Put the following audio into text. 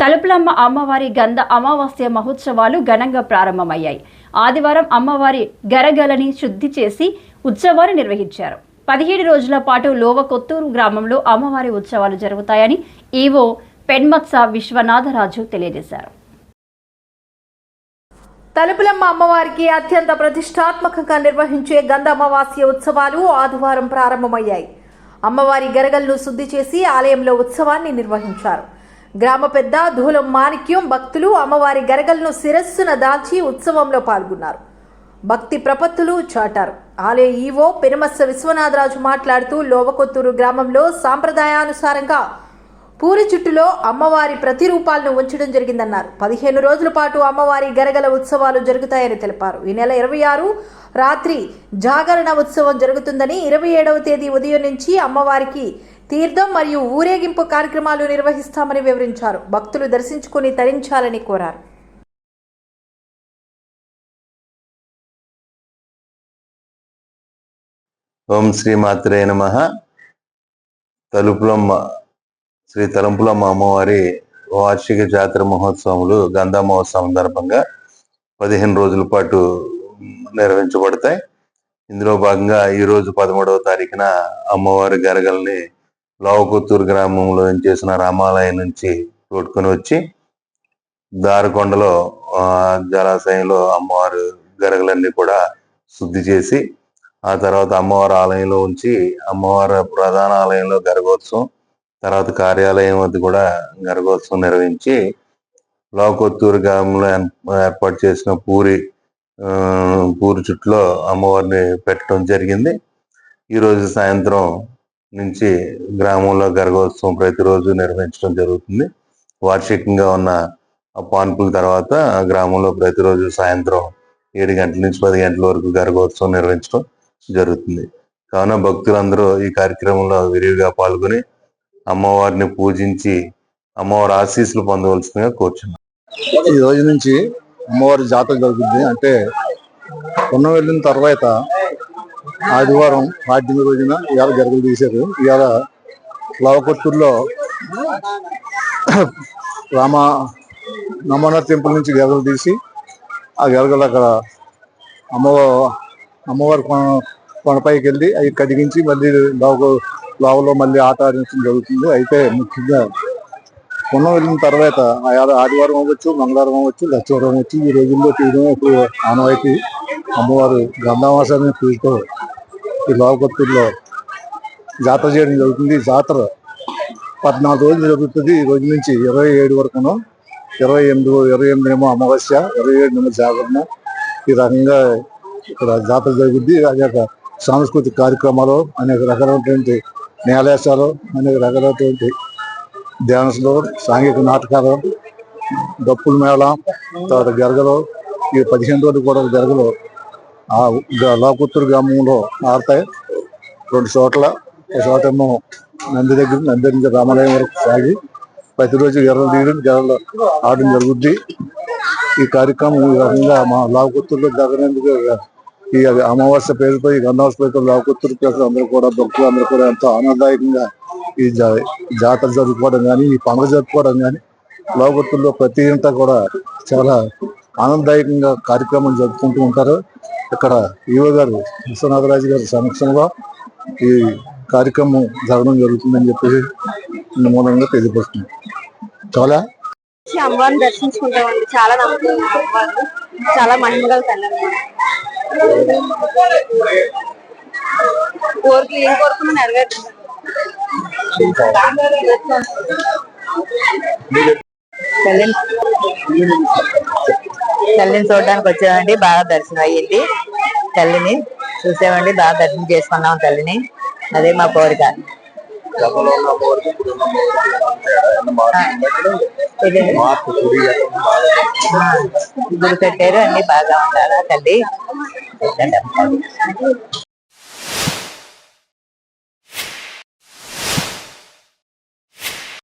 తలుపులమ్మ అమ్మవారి గంధ అమావాస్య మహోత్సవాలు ఘనంగా ప్రారంభమయ్యాయి. ఆదివారం అమ్మవారి గరగలని శుద్ధి చేసి ఉత్సవాలు నిర్వహించారు. పదిహేడు రోజుల పాటు లోవ కొత్తూరు గ్రామంలో అమ్మవారి ఉత్సవాలు జరుగుతాయని ఈవో పెన్మత్స విశ్వనాథరాజు తెలియజేశారు. తలుపులమ్మ అమ్మవారికి అత్యంత ప్రతిష్టాత్మకంగా నిర్వహించే గంధ అమావాస్య ఉత్సవాలు ఆదివారం ప్రారంభమయ్యాయి. అమ్మవారి గరగలను శుద్ధి చేసి ఆలయంలో ఉత్సవాన్ని నిర్వహించారు. గ్రామ పెద్ద ధూలం మాణిక్యం భక్తులు అమ్మవారి గరగలను శిరస్సున దాల్చి ఉత్సవంలో పాల్గొన్నారు. భక్తి ప్రపత్తులు చాటారు. ఆలయ ఈవో పెనుమస్స విశ్వనాథరాజు మాట్లాడుతూ లోవకొత్తూరు గ్రామంలో సాంప్రదాయానుసారంగా పూరి చుట్టులో అమ్మవారి ప్రతిరూపాలను ఉంచడం జరిగిందన్నారు. పదిహేను రోజుల పాటు అమ్మవారి గరగల ఉత్సవాలు జరుగుతాయని తెలిపారు. ఈ నెల ఇరవై ఆరు రాత్రి జాగరణ ఉత్సవం జరుగుతుందని ఇరవై ఏడవ తేదీ ఉదయం నుంచి అమ్మవారికి తీర్థం మరియు ఊరేగింపు కార్యక్రమాలు నిర్వహిస్తామని వివరించారు. భక్తులు దర్శించుకుని తరించాలని కోరారు. ఓం శ్రీ మాత్రే నమ. తలుపులమ్మ శ్రీ తలుపులమ్మ అమ్మవారి వార్షిక జాతర మహోత్సవములు గంధా మహోత్సవం సందర్భంగా పదిహేను రోజుల పాటు నిర్వహించబడతాయి. ఇందులో భాగంగా ఈ రోజు పదమూడవ తారీఖున అమ్మవారి గరగల్ని లోవకొత్తూరు గ్రామంలో చేసిన రామాలయం నుంచి తోడుకొని వచ్చి దారకొండలో జలాశయంలో అమ్మవారు గరగలన్నీ కూడా శుద్ధి చేసి ఆ తర్వాత అమ్మవారి ఆలయంలో ఉంచి అమ్మవారి ప్రధాన ఆలయంలో గరగోత్సవం తర్వాత కార్యాలయం వద్ద కూడా గర్భోత్సవం నిర్వహించి లోకొత్తూరు గ్రామంలో ఏర్పాటు చేసిన పూరి పూరి చుట్టులో అమ్మవారిని పెట్టడం జరిగింది. ఈరోజు సాయంత్రం నుంచి గ్రామంలో గర్భోత్సవం ప్రతిరోజు నిర్వహించడం జరుగుతుంది. వార్షికంగా ఉన్న పాన్పుల తర్వాత గ్రామంలో ప్రతిరోజు సాయంత్రం ఏడు గంటల నుంచి పది గంటల వరకు గర్భోత్సవం నిర్వహించడం జరుగుతుంది. కావున భక్తులందరూ ఈ కార్యక్రమంలో విరివిగా పాల్గొని అమ్మవారిని పూజించి అమ్మవారి ఆశీస్సులు పొందవలసిందిగా కోరుచున్నాను ఈ రోజు నుంచి అమ్మవారి జాతర జరుగుతుంది. అంటే పొన్న వెళ్ళిన తర్వాత ఆదివారం పాడ్యమి రోజున ఇవాళ జరుగులు తీశారు. ఇవాళ లవకొత్తూరులో రామ నమోనాథ్ టెంపుల్ నుంచి గెలగలు తీసి ఆ గెలగలు అక్కడ అమ్మవారు అమ్మవారి కొన- కొండపైకి వెళ్ళి అవి కడిగించి మళ్ళీ లోక లోవలో మళ్ళీ ఆట ఆడించడం జరుగుతుంది. అయితే ముఖ్యంగా కొన్న వెళ్ళిన తర్వాత ఆదివారం అవ్వచ్చు మంగళవారం అవ్వచ్చు లక్షవారం అవ్వచ్చు ఈ రోజుల్లో తీయడం ఇప్పుడు ఆనవాయితీ. అమ్మవారు గంధావాసాన్ని పూజతో ఈ లోకత్తుల్లో జాతర చేయడం జరుగుతుంది. జాతర పద్నాలుగు రోజులు జరుగుతుంది. ఈ రోజు నుంచి ఇరవై ఏడు వరకును ఇరవై ఎనిమిది ఇరవై ఎనిమిదేమో అమావాస్య ఇరవై ఏడు జాగరణ. ఈ రకంగా ఇక్కడ జాతర జరుగుద్ది. అనేక సాంస్కృతిక కార్యక్రమాలు అనేక రకాలైనటువంటి నేలేశాలు అనేక రకాలైనటువంటి డ్యాన్స్లు సాంఘిక నాటకాలు డప్పుల మేళ తర్వాత గరగలు. ఈ పదిహేను రోజులు కూడా గరగలు ఆ గ- గ్రామంలో ఆడతాయి రెండు చోట్ల. ఒక చోట ఏమో నంది దగ్గర నంది నుంచి రామాలయం వరకు సాగి ప్రతిరోజు ఎర్ర తీయడం గెర్రలు ఆడడం జరుగుద్ది. ఈ కార్యక్రమం ఈ రకంగా మా లావుకొత్తూరులో జరగనేందుకు ఈ అమావాస్య పేరుతో ఈ గంధావాస పేరుతో లావుకొత్తూరు పేరు అందరూ కూడా భక్తులు అందరూ కూడా ఎంతో ఆనందదాయకంగా ఈ జా- జాతర జరుపుకోవడం కానీ ఈ పండుగ జరుపుకోవడం కానీ లోకత్తుల్లో ప్రతి ఇంట కూడా చాలా ఆనందదాయకంగా కార్యక్రమం జరుపుకుంటూ ఉంటారు. ఇక్కడ ఈవో గారు విశ్వనాథరాజు గారి సమక్షంలో ఈ కార్యక్రమం జరగడం జరుగుతుందని చెప్పేసి మూలంగా తెలియపరుస్తుంది చాలా అమ్మవారిని దర్శించుకుంటామండి చాలా నమ్మకం చాలా మహిమగా తల్లి. కోరికలు ఏం కోరుకున్నా తల్లిని చూడడానికి వచ్చామండి బాగా దర్శనం అయ్యింది. తల్లిని చూసామండి బాగా దర్శనం చేసుకున్నాం తల్లిని. అదే మా కోరిక. ఇది గుడి కట్టారు అన్ని బాగా ఉండాలా తల్లి?